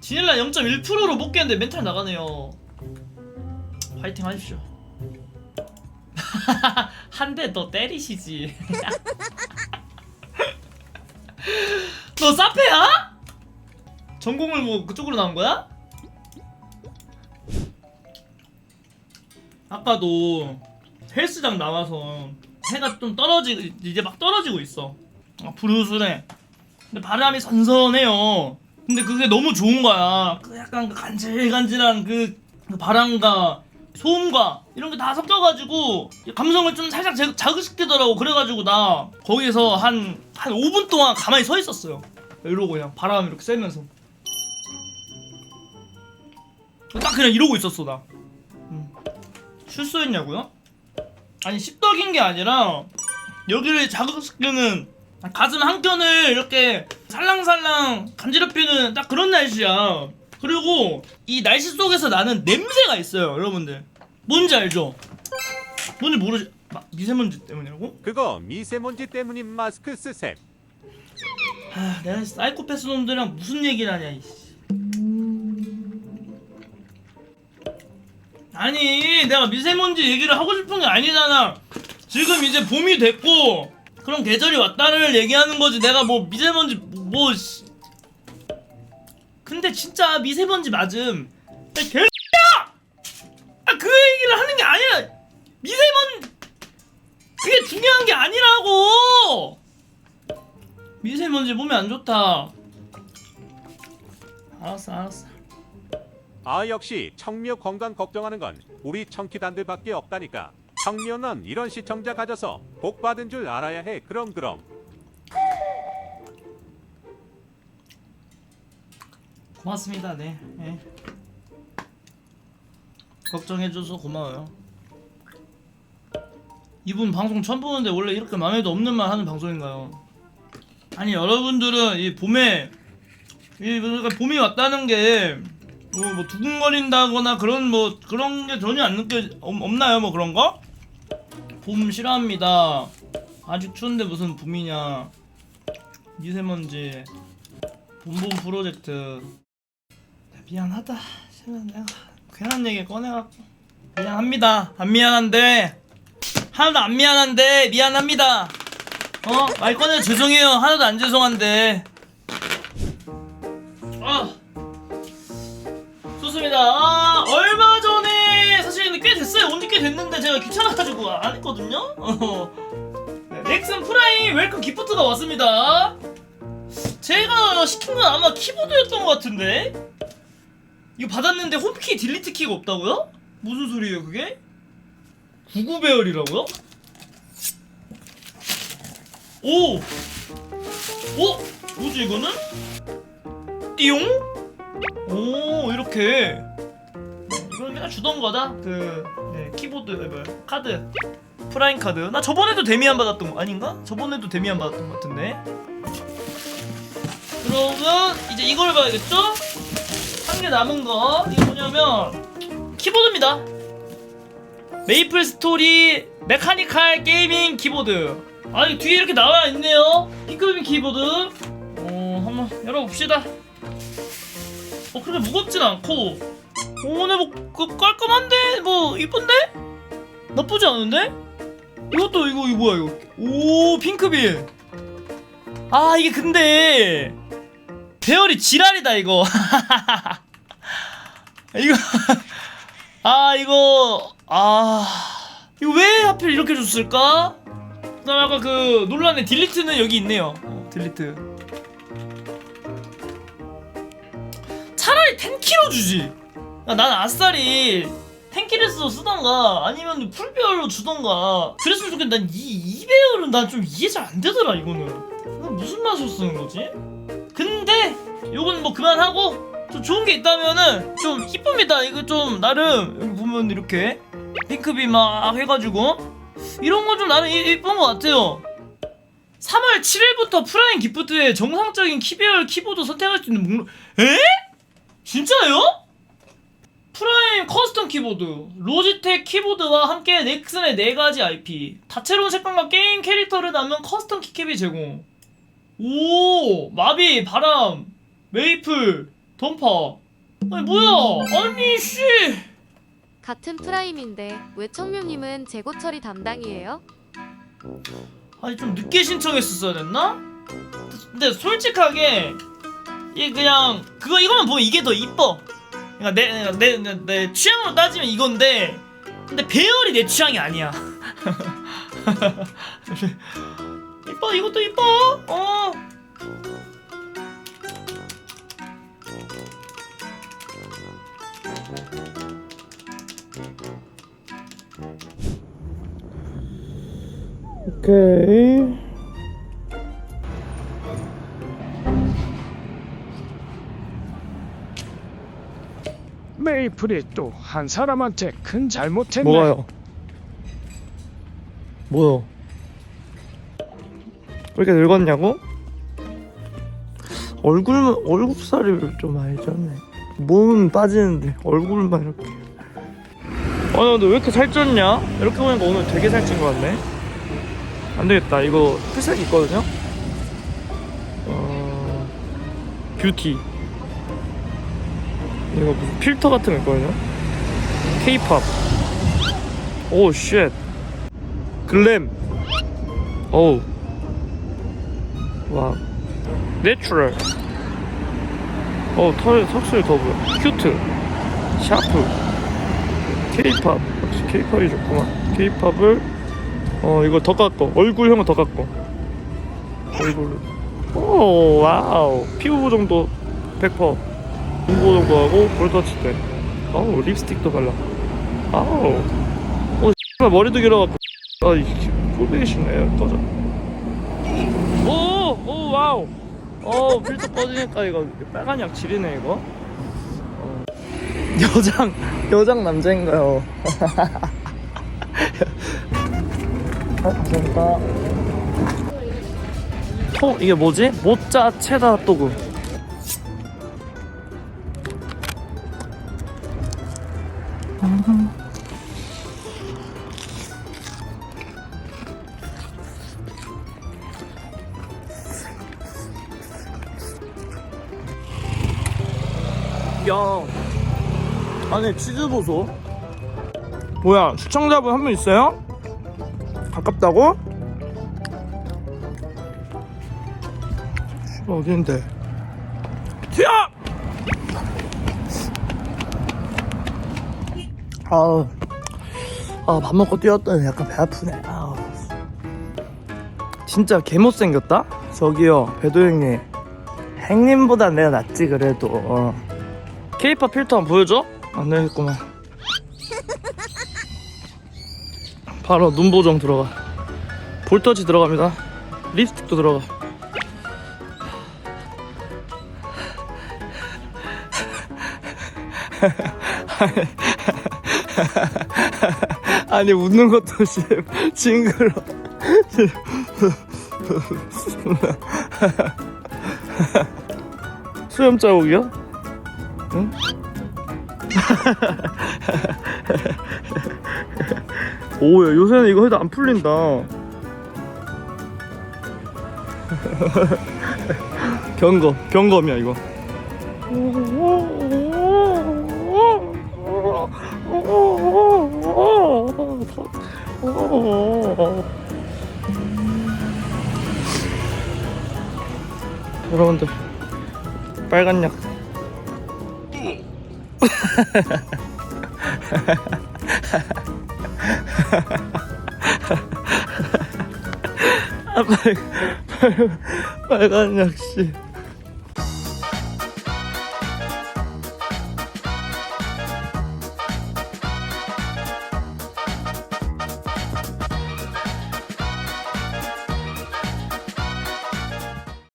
디넬라 0.1%로 못 깼는데 멘탈 나가네요. 화이팅 하십시오. 한 대 더 때리시지. 너 사페야? 전공을 뭐 그쪽으로 나온 거야? 아까도 헬스장 나와서 해가 좀 떨어지 이제 막 떨어지고 있어. 아, 부르스래. 근데 바람이 선선해요. 근데 그게 너무 좋은 거야. 그 약간 그 간질간질한 그, 그 바람과 소음과 이런 게 다 섞여가지고 감성을 좀 살짝 자- 자극시키더라고. 그래가지고 나 거기서 한, 한 5분 동안 가만히 서 있었어요. 이러고 그냥 바람 이렇게 쐬면서. 딱 그냥 이러고 있었어, 나. 음. 실수했냐고요? 아니, 씹덕인 게 아니라 여기를 자극시키는 가슴 한 켠을 이렇게 살랑살랑 간지럽히는 딱 그런 날씨야. 그리고 이 날씨 속에서 나는 냄새가 있어요, 여러분들. 뭔지 알죠? 뭔지 모르지? 마- 미세먼지 때문이라고? 그거 미세먼지 때문인 마스크 쓰셈. 아, 내가 사이코패스 놈들이랑 무슨 얘기를 하냐, 이씨. 아니, 내가 미세먼지 얘기를 하고 싶은 게 아니잖아. 지금 이제 봄이 됐고, 그럼 계절이 왔다를 얘기하는 거지. 내가 뭐 미세먼지, 뭐, 씨. 근데 진짜 미세먼지 맞음. 야, 개X야! 아, 그 얘기를 하는 게 아니라, 미세먼지, 그게 중요한 게 아니라고! 미세먼지 몸에 안 좋다. 알았어, 알았어. 아 역시 청묘 건강 걱정하는 건 우리 청키단들밖에 없다니까. 청묘는 이런 시청자 가져서 복 받은 줄 알아야 해. 그럼 그럼. 고맙습니다. 네. 네. 걱정해줘서 고마워요. 이분 방송 처음 보는데 원래 이렇게 마음에도 없는 말 하는 방송인가요? 아니 여러분들은 이 봄에 이 그러니까 봄이 왔다는 게 뭐, 뭐 두근거린다거나 그런 뭐 그런 게 전혀 안 느껴 없- 없나요 뭐 그런 거? 봄 싫어합니다. 아직 추운데 무슨 봄이냐? 미세먼지 봄봄 프로젝트 미안하다. 제발 내가 괜한 얘기 꺼내갖고 미안합니다. 안 미안한데 하나도 안 미안한데 미안합니다. 어? 말 꺼내 죄송해요. 하나도 안 죄송한데. 아 좋습니다. 아, 얼마 됐는데 제가 귀찮아가지고 안 했거든요. 어. 네, 넥슨 프라임 웰컴 기프트가 왔습니다. 제가 시킨 건 아마 키보드였던 것 같은데 이거 받았는데 홈키 딜리트 키가 없다고요? 무슨 소리예요 그게? 구구 배열이라고요? 오! 오! 뭐지 이거는? 띠용? 오 이렇게 그냥 주던 거다 그 네, 키보드 에, 뭐야 카드 프라임 카드 나 저번에도 데미안 받았던 거 아닌가? 저번에도 데미안 받았던 것 같은데 그러면 이제 이걸 봐야겠죠? 한 개 남은 거 이게 뭐냐면 키보드입니다. 메이플 스토리 메카니컬 게이밍 키보드. 아, 이 뒤에 이렇게 나와 있네요. 핑크빔 키보드. 어, 한번 열어봅시다. 어, 그렇게 무겁진 않고. 오, 근데 뭐 그, 깔끔한데 뭐 이쁜데? 나쁘지 않은데? 이것도 이거 이거 뭐야 이거? 오, 핑크빔. 아, 이게 근데 배열이 지랄이다 이거. 이거 아 이거 아 이거 왜 하필 이렇게 줬을까? 그다음 아까 그 논란의 딜리트는 여기 있네요. 어, 딜리트. 차라리 10kg 주지. 야, 난 아싸리 10kg에서 쓰던가 아니면 풀배열로 주던가 그랬으면 좋겠는데 난이 이 배열은 난 좀 이해 잘 안 되더라 이거는. 이거 무슨 맛으로 쓰는 거지? 근데 요건 뭐 그만하고 좀 좋은 게 있다면은 좀 이쁩니다. 이거 좀 나름 여기 보면 이렇게 핑크비 막 해가지고 이런 거좀 나름 이- 이쁜 것 같아요. 3월 7일부터 프라임 기프트에 정상적인 키배열 키보드 선택할 수 있는 목록. 에? 진짜요? 프라임 커스텀 키보드, 로지텍 키보드와 함께 넥슨의 4가지 IP, 다채로운 색감과 게임 캐릭터를 담은 커스텀 키캡이 제공. 오 마비 바람 메이플 던파 아니 뭐야 아니 씨 같은 프라임인데 왜 청묘님은 재고 처리 담당이에요? 아니 좀 늦게 신청했었어야 됐나? 근데 솔직하게 이 그냥 그거 이거만 보면 이게 더 이뻐. 그러니까 내내내 내 취향으로 따지면 이건데 근데 배열이 내 취향이 아니야. 이뻐 이것도 이뻐. 어. 오케이. 메이플이 또 한 사람한테 큰 잘못했네. 뭐가요? 뭐요? 왜 이렇게 늙었냐고? 얼굴 얼굴 살이 좀 많이 쪘네. 몸은 빠지는데 얼굴만 이렇게. 아 근데 왜 이렇게 살쪘냐? 이렇게 보니까 오늘 되게 살찐 것 같네. 안 되겠다. 이거 풀색 있거든요. 어 뷰티. 이거 무슨 필터 같은 거 있거든요. K-팝. 오 쉣. 글램. 오. 와. 내추럴. 어, 털 석술 더 보여. 큐트. 샤프. K-팝. 역시 K-팝이 좋구만. K-팝을 어, 이거 더 깎고. 얼굴형은 더 깎고. 얼굴. 오, 와우. 피부 보정도 100%. 눈 보정도 하고 볼터치 때. 어우, 립스틱도 발라. 아우. 어, X발 머리도 길어갖고. 아, 이게 꼴보기 싫네요. 꺼져. 오, 오, 와우. 어, 필터 꺼지니까 이거 빨간 약 지리네, 이거. 어. 여장, 여장 남자인가요? 어, 감사합니다. 토, 이게 뭐지? 모짜 체다 또그. 야, 안에 치즈 보소. 뭐야, 시청자분 한 분 있어요? 가깝다고? 어딘데? 튀어! 아우, 아, 밥 먹고 뛰었더니 약간 배 아프네. 아우. 진짜 개 못생겼다? 저기요, 배도 형님. 행님보다 내가 낫지, 그래도. 어. 케이팝 필터 한번 보여줘? 안 되겠구만. 바로 눈 보정 들어가. 볼터치 들어갑니다. 립스틱도 들어가. 아니 웃는 것도 씨 징그러. 수염 자국이야? 응? 오야 요새는 이거 해도 안 풀린다 경검 경검이야 이거 여러분들 빨간 약. 아, 빨, 빨, 빨간 약씨